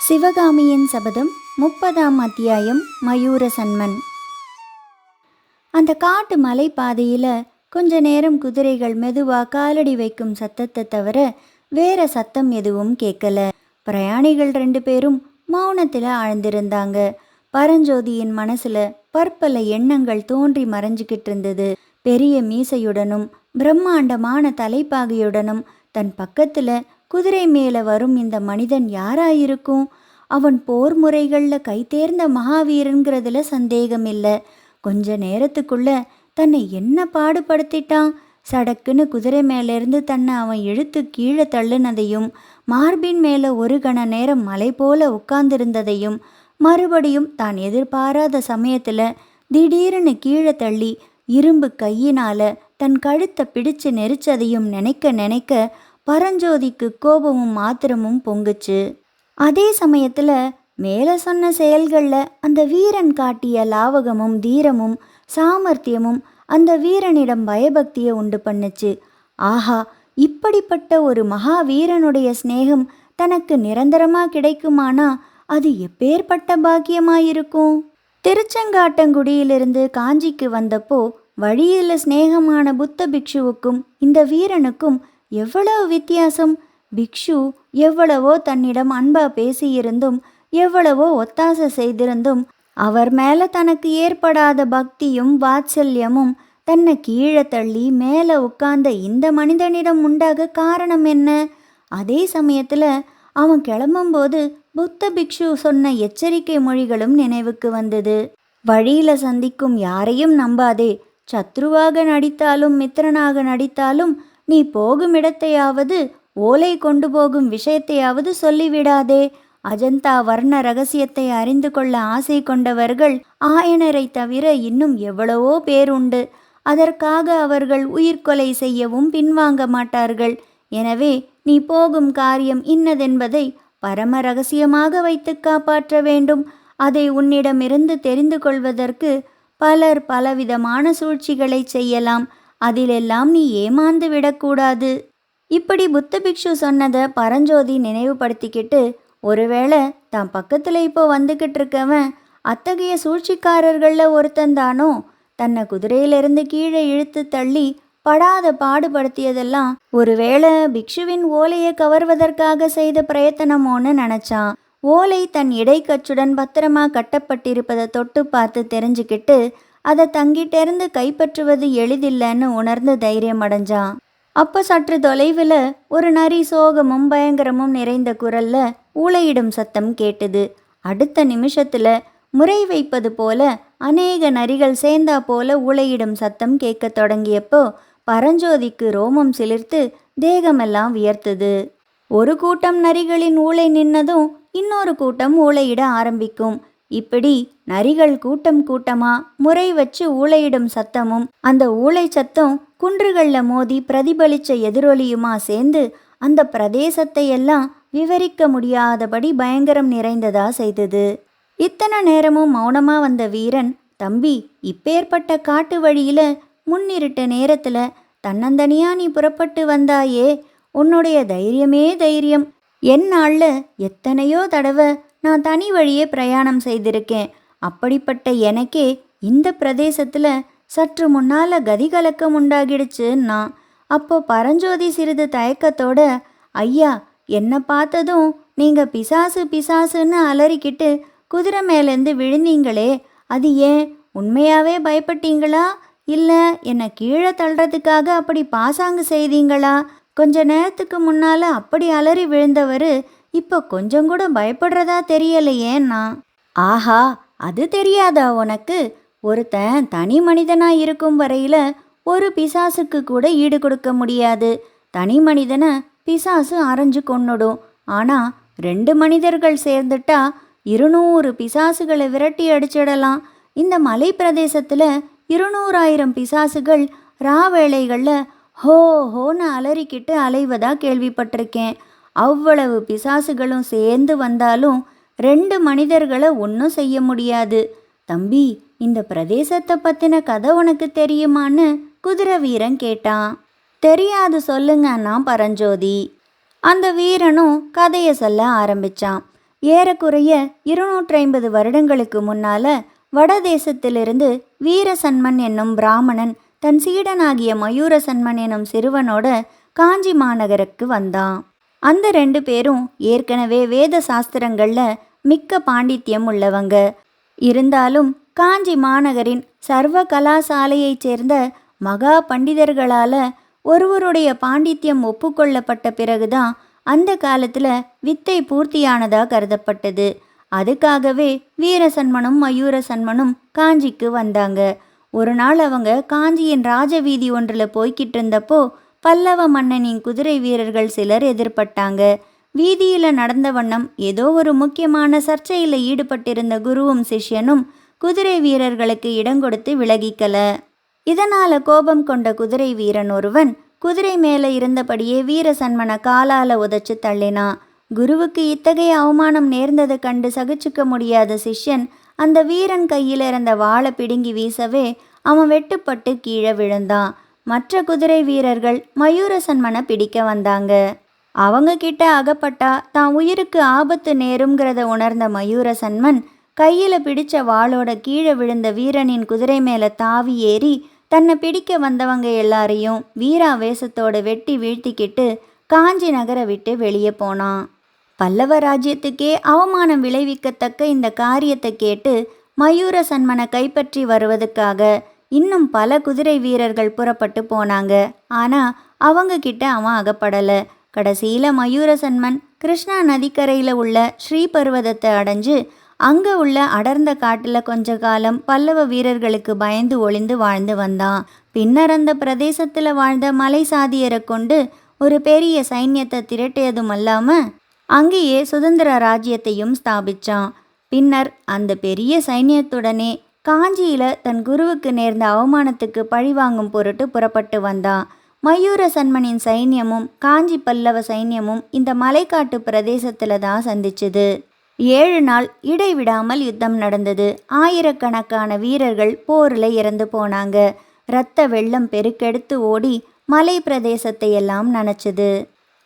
சிவகாமியின் சபதம் முப்பதாம் அத்தியாயம் மயூர சன்மன் அந்த காட்டு மலை பாதையில் கொஞ்ச நேரம் குதிரைகள் மெதுவா காலடி வைக்கும் சத்தத்தை தவிர வேற சத்தம் எதுவும் கேட்கல. பிரயாணிகள் ரெண்டு பேரும் மௌனத்தில் ஆழ்ந்திருந்தாங்க. பரஞ்சோதியின் மனசுல பற்பல எண்ணங்கள் தோன்றி மறைஞ்சுக்கிட்டு இருந்தது. பெரிய மீசையுடனும் பிரம்மாண்டமான தலைப்பாகையுடனும் தன் பக்கத்தில் குதிரை மேலே வரும் இந்த மனிதன் யாராயிருக்கும்? அவன் போர் முறைகளில் கைத்தேர்ந்த மகாவீரன்கிறதுல சந்தேகம் இல்லை கொஞ்ச நேரத்துக்குள்ள தன்னை என்ன பாடுபடுத்திட்டான்? சடக்குன்னு குதிரை மேலேருந்து தன்னை அவன் இழுத்து கீழே தள்ளுனதையும் மார்பின் மேலே ஒரு கண நேரம் மலை போல உட்கார்ந்திருந்ததையும் மறுபடியும் தான் எதிர்பாராத சமயத்தில் திடீர்னு கீழே தள்ளி இரும்பு கையினால் தன் கழுத்தை பிடிச்சு நெரிச்சதையும் நினைக்க நினைக்க பரஞ்சோதிக்கு கோபமும் ஆத்திரமும் பொங்குச்சு. அதே சமயத்தில் மேலே சொன்ன செயல்களில் அந்த வீரன் காட்டிய லாவகமும் தீரமும் சாமர்த்தியமும் அந்த வீரனிடம் பயபக்தியை உண்டு பண்ணுச்சு. ஆஹா இப்படிப்பட்ட ஒரு மகாவீரனுடைய சிநேகம் தனக்கு நிரந்தரமாக கிடைக்குமானா அது எப்பேற்பட்ட பாக்கியமாயிருக்கும்? திருச்செங்காட்டங்குடியிலிருந்து காஞ்சிக்கு வந்தப்போ வழியில் சிநேகமான புத்த பிக்ஷுவுக்கும் இந்த வீரனுக்கும் எவ்வளவு வித்தியாசம்? பிக்ஷு எவ்வளவோ தன்னிடம் அன்பா பேசியிருந்தும் எவ்வளவோ ஒத்தாசை செய்திருந்தும் அவர் மேல தனக்கு ஏற்படாத பக்தியும் வாத்சல்யமும் தன்னை கீழே தள்ளி மேலே உட்கார்ந்த இந்த மனிதனிடம் உண்டாக காரணம் என்ன? அதே சமயத்துல அவன் கிளம்பும்போது புத்த பிக்ஷு சொன்ன எச்சரிக்கை மொழிகளும் நினைவுக்கு வந்தது. வழியில சந்திக்கும் யாரையும் நம்பாதே. சத்ருவாக நடித்தாலும் மித்திரனாக நடித்தாலும் நீ போகும் இடத்தையாவது ஓலை கொண்டு போகும் விஷயத்தையாவது சொல்லிவிடாதே. அஜந்தா வர்ண ரகசியத்தை அறிந்து கொள்ள ஆசை கொண்டவர்கள் ஆயனரை தவிர இன்னும் எவ்வளவோ பேருண்டு அதற்காக அவர்கள் உயிர்கொலை செய்யவும் பின்வாங்க மாட்டார்கள். எனவே நீ போகும் காரியம் இன்னதென்பதை பரம ரகசியமாக வைத்து காப்பாற்ற வேண்டும். அதை உன்னிடமிருந்து தெரிந்து கொள்வதற்கு பலர் பலவிதமான சூழ்ச்சிகளை செய்யலாம். அதிலெல்லாம் நீ ஏமாந்து விடக்கூடாது. இப்படி புத்த பிக்ஷு சொன்னதை பரஞ்சோதி நினைவுபடுத்திக்கிட்டு ஒருவேளை தான் பக்கத்தில் இப்போ வந்துக்கிட்டு இருக்கவன் அத்தகைய சூழ்ச்சிக்காரர்களில் ஒருத்தந்தானோ தன்னை குதிரையிலிருந்து கீழே இழுத்து தள்ளி படாத பாடுபடுத்தியதெல்லாம் ஒருவேளை பிக்ஷுவின் ஓலையை கவர்வதற்காக செய்த பிரயத்தனமோன்னு நினச்சான். ஓலை தன் இடைக்கச்சுடன் பத்திரமா கட்டப்பட்டிருப்பதை தொட்டு பார்த்து தெரிஞ்சுக்கிட்டு அதை தங்கிட்டேருந்து கைப்பற்றுவது எளிதில்லைன்னு உணர்ந்து தைரியம் அடைஞ்சான். அப்போ சற்று தொலைவில் ஒரு நரி சோகமும் பயங்கரமும் நிறைந்த குரல்ல ஊளையிடும் சத்தம் கேட்டது. அடுத்த நிமிஷத்தில் முறை வைப்பது போல அநேக நரிகள் சேர்ந்தா போல ஊளையிடும் சத்தம் கேட்கத் தொடங்கியப்போ பரஞ்சோதிக்கு ரோமம் சிலிர்த்து தேகமெல்லாம் வியர்த்தது. ஒரு கூட்டம் நரிகளின் ஊளை நின்னதும் இன்னொரு கூட்டம் ஊளையிட ஆரம்பிக்கும். இப்படி நரிகள் கூட்டம் கூட்டமா முறை வச்சு ஊளையிடும் சத்தமும் அந்த ஊளை சத்தம் குன்றுகள்ல மோதி பிரதிபலிச்ச எதிரொலியுமா சேர்ந்து அந்த பிரதேசத்தை எல்லாம் விவரிக்க முடியாதபடி பயங்கரம் நிறைந்ததா செய்தது. இத்தனை நேரமும் மௌனமா வந்த வீரன் தம்பி இப்பேற்பட்ட காட்டு வழியில முன்னிருட்ட நேரத்துல தன்னந்தனியா நீ புறப்பட்டு வந்தாயே உன்னுடைய தைரியமே தைரியம். என் நாள்ல எத்தனையோ தடவை நான் தனி வழியே பிரயாணம் செய்திருக்கேன். அப்படிப்பட்ட எனக்கே இந்த பிரதேசத்தில் சற்று முன்னால கதிகலக்கம் உண்டாகிடுச்சுன்னா அப்போ பரஞ்சோதி சிறிது தயக்கத்தோட ஐயா என்னை பார்த்ததும் நீங்கள் பிசாசு பிசாசுன்னு அலறிக்கிட்டு குதிரை மேலேருந்து விழுந்தீங்களே அது ஏன் உண்மையாவே பயப்பட்டீங்களா? இல்லை என்னை கீழே தள்ளுறதுக்காக அப்படி பாசாங்கு செய்தீங்களா? கொஞ்ச நேரத்துக்கு முன்னால் அப்படி அலறி விழுந்தவர் இப்போ கொஞ்சம் கூட பயப்படுறதா தெரியலையேன்னா ஆஹா அது தெரியாதா உனக்கு? ஒருத்தன் தனி மனிதனாக இருக்கும் வரையில் ஒரு பிசாசுக்கு கூட ஈடு கொடுக்க முடியாது. தனி மனிதனை பிசாசு அரைஞ்சு கொன்னுடும். ஆனால் ரெண்டு மனிதர்கள் சேர்ந்துட்டா இருநூறு பிசாசுகளை விரட்டி அடிச்சிடலாம். இந்த மலை பிரதேசத்தில் இருநூறாயிரம் பிசாசுகள் ராவேளைகளில் ஹோ ஹோன்னு அலறிக்கிட்டு அலைவதா கேள்விப்பட்டிருக்கேன். அவ்வளவு பிசாசுகளும் சேர்ந்து வந்தாலும் ரெண்டு மனிதர்களை ஒன்றும் செய்ய முடியாது. தம்பி இந்த பிரதேசத்தை பற்றின கதை உனக்கு தெரியுமான்னு குதிரை வீரன் கேட்டான். தெரியாது சொல்லுங்கன்னா பரஞ்சோதி. அந்த வீரனும் கதையை சொல்ல ஆரம்பிச்சான். ஏறக்குறைய இருநூற்றி ஐம்பது வருடங்களுக்கு முன்னால வடதேசத்திலிருந்து வீரசன்மன் என்னும் பிராமணன் தன் சீடனாகிய மயூரசன்மன் எனும் சிறுவனோட காஞ்சி மாநகருக்கு வந்தான். அந்த ரெண்டு பேரும் ஏற்கனவே வேத சாஸ்திரங்களில் மிக்க பாண்டித்யம் உள்ளவங்க. இருந்தாலும் காஞ்சி மாநகரின் சர்வ கலாசாலையைச் சேர்ந்த மகா பண்டிதர்களால் ஒருவருடைய பாண்டித்யம் ஒப்புக்கொள்ளப்பட்ட பிறகுதான் அந்த காலத்தில் வித்தை பூர்த்தியானதாக கருதப்பட்டது. அதுக்காகவே வீரசன்மனும் மயூரசன்மனும் காஞ்சிக்கு வந்தாங்க. ஒரு நாள் அவங்க காஞ்சியின் ராஜவீதி ஒன்றில் போய்கிட்டு இருந்தப்போ பல்லவ மன்னனின் குதிரை வீரர்கள் சிலர் எதிர்பட்டாங்க. வீதியில் நடந்த வண்ணம் ஏதோ ஒரு முக்கியமான சர்ச்சையில் ஈடுபட்டிருந்த குருவும் சிஷ்யனும் குதிரை வீரர்களுக்கு இடம் கொடுத்து விலகிக்கல. இதனால கோபம் கொண்ட குதிரை வீரன் ஒருவன் குதிரை மேலே இருந்தபடியே வீரசன்மனை காலால உதைச்சு தள்ளினான் குருவுக்கு இத்தகைய அவமானம் நேர்ந்ததை கண்டு சகிச்சுக்க முடியாத சிஷ்யன் அந்த வீரன் கையில் இருந்த வாழை பிடுங்கி வீசவே அவன் வெட்டுப்பட்டு கீழே விழுந்தான். மற்ற குதிரை வீரர்கள் மயூரசன்மனை பிடிக்க வந்தாங்க. அவங்க கிட்ட அகப்பட்டா தான் உயிருக்கு ஆபத்து நேருங்கிறத உணர்ந்த மயூரசன்மன் கையில் பிடிச்ச வாளோட கீழே விழுந்த வீரனின் குதிரை மேலே தாவி ஏறி தன்னை பிடிக்க வந்தவங்க எல்லாரையும் வீராவேசத்தோட வெட்டி வீழ்த்திக்கிட்டு காஞ்சி நகரை விட்டு வெளியே போனான். பல்லவ ராஜ்யத்துக்கே அவமானம் விளைவிக்கத்தக்க இந்த காரியத்தை கேட்டு மயூர சன்மனை கைப்பற்றி வருவதற்காக இன்னும் பல குதிரை வீரர்கள் புறப்பட்டு போனாங்க. ஆனா அவங்க கிட்ட அவன் அகப்படல. கடைசியில மயூர சன்மன் கிருஷ்ணா நதிக்கரையில உள்ள ஸ்ரீபர்வதத்தை அடைஞ்சு அங்க உள்ள அடர்ந்த காட்டுல கொஞ்ச காலம் பல்லவ வீரர்களுக்கு பயந்து ஒளிந்து வாழ்ந்து வந்தான். பின்னர் அந்த பிரதேசத்துல வாழ்ந்த மலை சாதியரை கொண்டு ஒரு பெரிய சைன்யத்தை திரட்டியதும் அல்லாம அங்கேயே சுதந்திர ராஜ்யத்தையும் ஸ்தாபிச்சான். பின்னர் அந்த பெரிய சைன்யத்துடனே காஞ்சியில் தன் குருவுக்கு நேர்ந்த அவமானத்துக்கு பழிவாங்கும் பொருட்டு புறப்பட்டு வந்தான் மயூர சன்மனின் சைன்யமும் காஞ்சி பல்லவ சைன்யமும் இந்த மலைக்காட்டு பிரதேசத்தில் தான் சந்திச்சுது. ஏழு நாள் இடைவிடாமல் யுத்தம் நடந்தது. ஆயிரக்கணக்கான வீரர்கள் போரில் இறந்து போனாங்க. இரத்த வெள்ளம் பெருக்கெடுத்து ஓடி மலை பிரதேசத்தை எல்லாம் நனைச்சது.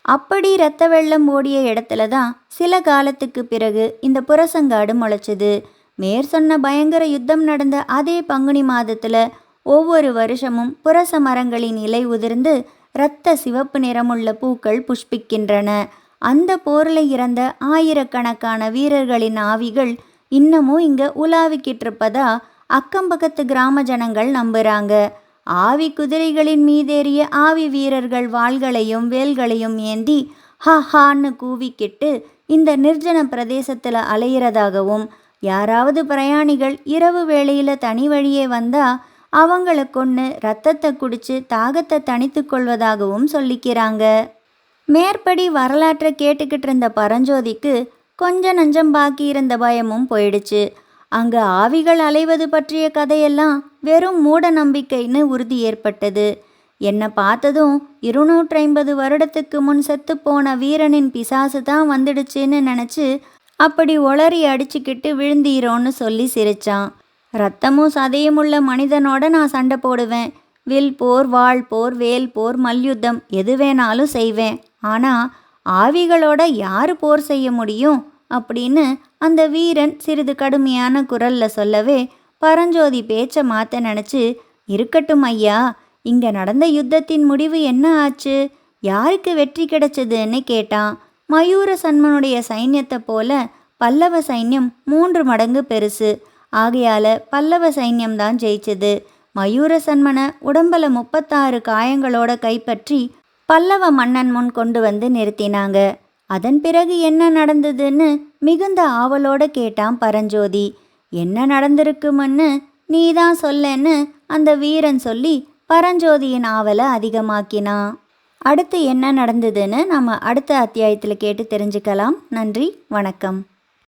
அப்படி இரத்த வெள்ளம் ஓடிய இடத்துல தான் சில காலத்துக்கு பிறகு இந்த புரசங்காடு முளைச்சது. மேற் சொன்ன பயங்கர யுத்தம் நடந்த அதே பங்குனி மாதத்தில் ஒவ்வொரு வருஷமும் புரச மரங்களின் இலை உதிர்ந்து இரத்த சிவப்பு நிறமுள்ள பூக்கள் புஷ்பிக்கின்றன. அந்த போரில் இறந்த ஆயிரக்கணக்கான வீரர்களின் ஆவிகள் இன்னமும் இங்கே உலாவிக்கிட்டு இருப்பதா அக்கம்பக்கத்து கிராம ஜனங்கள் நம்புகிறாங்க ஆவி குதிரைகளின் மீதேறிய ஆவி வீரர்கள் வாள்களையும் வேல்களையும் ஏந்தி ஹா ஹான்னு கூவிக்கிட்டு இந்த நிர்ஜன பிரதேசத்தில் அலையிறதாகவும் யாராவது பிரயாணிகள் இரவு வேளையில் தனி வழியே வந்தா அவங்கள கொன்று ரத்தத்தை குடிச்சு தாகத்தை தணித்து கொள்வதாகவும் சொல்லிக்கிறாங்க. மேற்படி வரலாற்றை கேட்டுக்கிட்டு இருந்த பரஞ்சோதிக்கு கொஞ்ச நஞ்சம் பாக்கி இருந்த பயமும் போயிடுச்சு. அங்கு ஆவிகள் அலைவது பற்றிய கதையெல்லாம் வெறும் மூட நம்பிக்கைன்னு உறுதி ஏற்பட்டது. என்னை பார்த்ததும் இருநூற்றி ஐம்பது வருடத்துக்கு முன் செத்து போன வீரனின் பிசாசு தான் வந்துடுச்சுன்னு நினச்சி அப்படி ஒளறி அடிச்சுக்கிட்டு விழுந்தீரோன்னு சொல்லி சிரிச்சான். ரத்தமும் சதையும் உள்ள மனிதனோட நான் சண்டை போடுவேன். வில் போர் வாள் போர் வேல் போர் மல்யுத்தம் எது வேணாலும் செய்வேன். ஆனால் ஆவிகளோட யார் போர் செய்ய முடியும்? அப்படின்னு அந்த வீரன் சிறிது கடுமையான குரல்ல சொல்லவே பரஞ்சோதி பேச்சை மாற்ற நினச்சி இருக்கட்டும் ஐயா இங்க நடந்த யுத்தத்தின் முடிவு என்ன ஆச்சு? யாருக்கு வெற்றி கிடைச்சதுன்னு கேட்டான். மயூர சன்மனுடைய சைன்யத்தை போல பல்லவ சைன்யம் மூன்று மடங்கு பெருசு. ஆகையால பல்லவ சைன்யம்தான் ஜெயிச்சது. மயூர சன்மனை உடம்புல முப்பத்தாறு காயங்களோட கைப்பற்றி பல்லவ மன்னன் முன் கொண்டு வந்து நிறுத்தினாங்க. அதன் பிறகு என்ன நடந்ததுன்னு மிகுந்த ஆவலோட கேட்டான் பரஞ்சோதி. என்ன நடந்திருக்குமன்னு நீ தான் சொல்லன்னு அந்த வீரன் சொல்லி பரஞ்சோதியின் ஆவலை அதிகமாக்கினான். அடுத்து என்ன நடந்ததுன்னு நம்ம அடுத்த அத்தியாயத்தில் கேட்டு தெரிஞ்சுக்கலாம். நன்றி வணக்கம்.